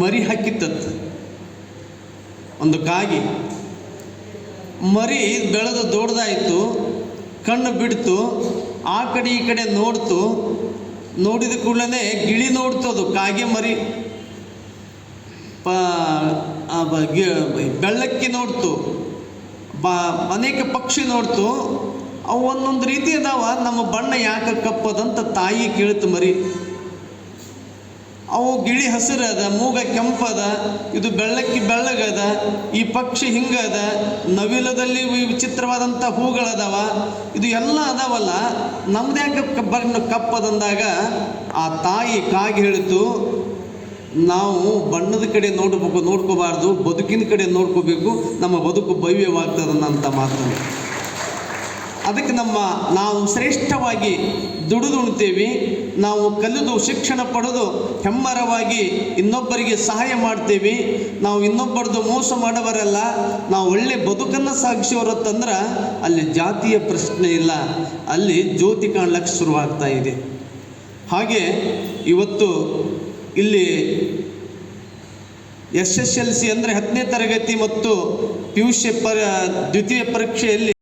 ಮರಿ ಹಾಕಿತ್ತತ್ತು ಒಂದು ಕಾಗಿ ಮರಿ ಬೆಳೆದು ದೊಡ್ಡದಾಯಿತು, ಕಣ್ಣು ಬಿಡ್ತು, ಆ ಕಡೆ ಈ ಕಡೆ ನೋಡ್ತು, ನೋಡಿದ ಕೂಡಲೇ ಗಿಳಿ ನೋಡ್ತು ಅದು, ಕಾಗೆ ಮರಿ. ಪ ಬೆಳ್ಳಕ್ಕಿ ನೋಡ್ತು, ಬ, ಅನೇಕ ಪಕ್ಷಿ ನೋಡ್ತು, ಅವು ಒಂದೊಂದು ರೀತಿ ಅದಾವ ನಮ್ಮ ಬಣ್ಣ ಯಾಕೆ ಕಪ್ಪದಂತ ತಾಯಿ ಕೇಳ್ತು ಮರಿ. ಅವು ಗಿಳಿ ಹಸಿರದ, ಮೂಗ ಕೆಂಪದ, ಇದು ಬೆಳ್ಳಕ್ಕಿ ಬೆಳ್ಳಗದ, ಈ ಪಕ್ಷಿ ಹಿಂಗದ, ನವಿಲದಲ್ಲಿ ವಿಚಿತ್ರವಾದಂಥ ಹೂಗಳದವ. ಇದು ಎಲ್ಲ ಅದಾವಲ್ಲ, ನಮ್ದು ಯಾಕೆ ಕ- ಬಣ್ಣ ಕಪ್ಪದಂದಾಗ ಆ ತಾಯಿ ಕಾಗಿ ಹೇಳಿತು, ನಾವು ಬಣ್ಣದ ಕಡೆ ನೋಡ್ಬೇಕು, ನೋಡ್ಕೋಬಾರ್ದು, ಬದುಕಿನ ಕಡೆ ನೋಡ್ಕೋಬೇಕು, ನಮ್ಮ ಬದುಕು ಭವ್ಯವಾಗ್ತದನ್ನಂತ ಮಾತನ್ನು ಅದಕ್ಕೆ ನಮ್ಮ ನಾವು ಶ್ರೇಷ್ಠವಾಗಿ ದುಡಿದುಣ್ತೇವೆ. ನಾವು ಕಲಿದು ಶಿಕ್ಷಣ ಪಡೆದು ಹೆಮ್ಮರವಾಗಿ ಇನ್ನೊಬ್ಬರಿಗೆ ಸಹಾಯ ಮಾಡ್ತೇವೆ. ನಾವು ಇನ್ನೊಬ್ಬರದು ಮೋಸ ಮಾಡವರಲ್ಲ, ನಾವು ಒಳ್ಳೆ ಬದುಕನ್ನು ಸಾಗಿಸೋರತ್ತಂದ್ರೆ ಅಲ್ಲಿ ಜಾತಿಯ ಪ್ರಶ್ನೆ ಇಲ್ಲ, ಅಲ್ಲಿ ಜ್ಯೋತಿ ಕಾಣ್ಲಿಕ್ಕೆ ಶುರುವಾಗ್ತಾ ಇದೆ. ಹಾಗೆ ಇವತ್ತು ಇಲ್ಲಿ ಎಸ್ ಎಸ್ ಎಲ್ ಸಿ ಅಂದರೆ ಹತ್ತನೇ ತರಗತಿ ಮತ್ತು ಪಿ ಯು ಸಿ ಪರ ದ್ವಿತೀಯ ಪರೀಕ್ಷೆಯಲ್ಲಿ